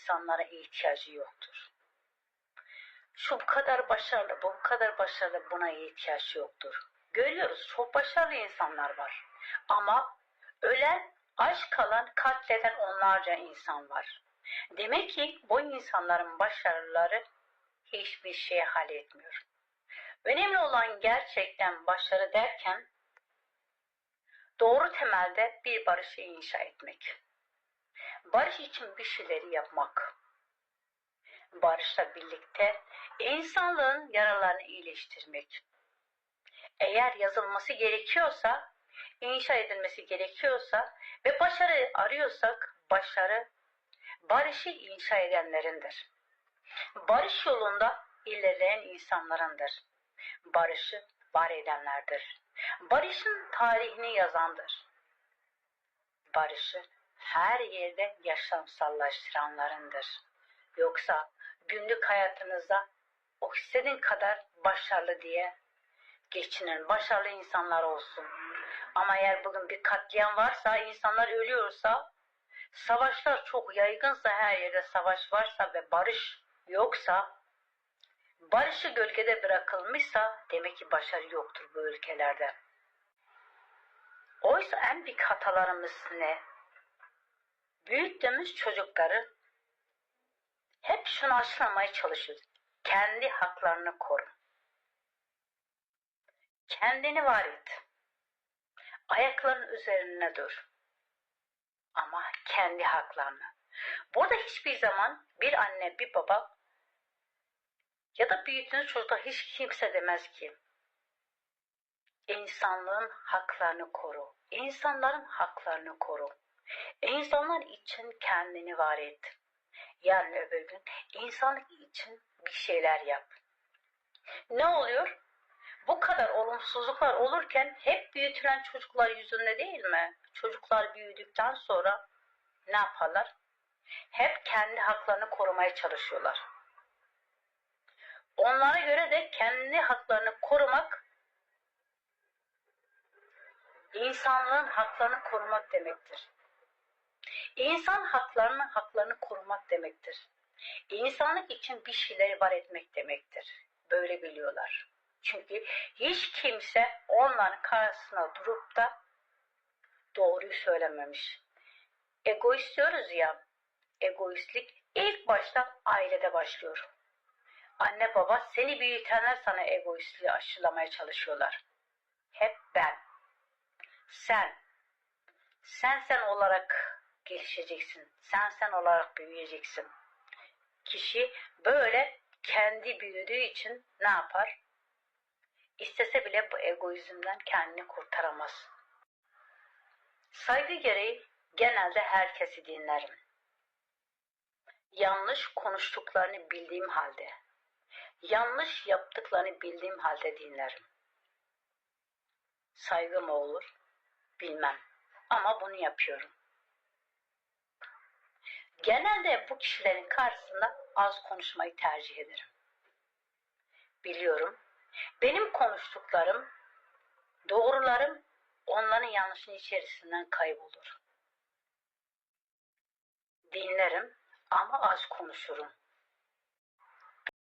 insanlara ihtiyacı yoktur. Şu bu kadar başarılı, bu kadar başarılı buna ihtiyaç yoktur. Görüyoruz çok başarılı insanlar var. Ama ölen, aç kalan, katleden onlarca insan var. Demek ki bu insanların başarıları hiçbir şey halletmiyor. Önemli olan gerçekten başarı derken doğru temelde bir barışı inşa etmek. Barış için bir şeyleri yapmak. Barışla birlikte insanlığın yaralarını iyileştirmek. Eğer yazılması gerekiyorsa, inşa edilmesi gerekiyorsa ve başarı arıyorsak başarı barışı inşa edenlerindir. Barış yolunda ilerleyen insanlarındır. Barışı var edenlerdir. Barışın tarihini yazandır. Barışı her yerde yaşamsallaştıranlarındır. Yoksa günlük hayatınızda o istediğin kadar başarılı diye geçinin, başarılı insanlar olsun. Ama eğer bugün bir katliam varsa, insanlar ölüyorsa, savaşlar çok yaygınsa, her yerde savaş varsa ve barış yoksa, barışı gölgede bırakılmışsa demek ki başarı yoktur bu ülkelerde. Oysa en büyük hatalarımız ne? Büyüttüğümüz çocukları hep şunu aşılamaya çalışıyoruz. Kendi haklarını koru. Kendini var et. Ayakların üzerine dur. Ama kendi haklarını. Burada hiçbir zaman bir anne, bir baba ya da büyüttüğünüz çocukta hiç kimse demez ki insanlığın haklarını koru. İnsanların haklarını koru. İnsanlar için kendini var et. Yarın öbür gün insanlık için bir şeyler yap. Ne oluyor? Bu kadar olumsuzluklar olurken hep büyütülen çocuklar yüzünde değil mi? Çocuklar büyüdükten sonra ne yaparlar? Hep kendi haklarını korumaya çalışıyorlar. Onlara göre de kendi haklarını korumak insanlığın haklarını korumak demektir. İnsan haklarının haklarını korumak demektir. İnsanlık için bir şeyleri var etmek demektir. Böyle biliyorlar. Çünkü hiç kimse onların karşısına durup da doğruyu söylememiş. Egoist diyoruz ya, egoistlik ilk başta ailede başlıyor. Anne baba seni büyütenler sana egoistliği aşılamaya çalışıyorlar. Hep ben. Sen. Sen sen olarak gelişeceksin. Sen sen olarak büyüyeceksin. Kişi böyle kendi büyüdüğü için ne yapar? İstese bile bu egoizmden kendini kurtaramaz. Saygı gereği genelde herkesi dinlerim. Yanlış konuştuklarını bildiğim halde, yanlış yaptıklarını bildiğim halde dinlerim. Saygı mı olur? Bilmem. Ama bunu yapıyorum. Genelde bu kişilerin karşısında az konuşmayı tercih ederim. Biliyorum, benim konuştuklarım, doğrularım onların yanlışın içerisinden kaybolur. Dinlerim ama az konuşurum.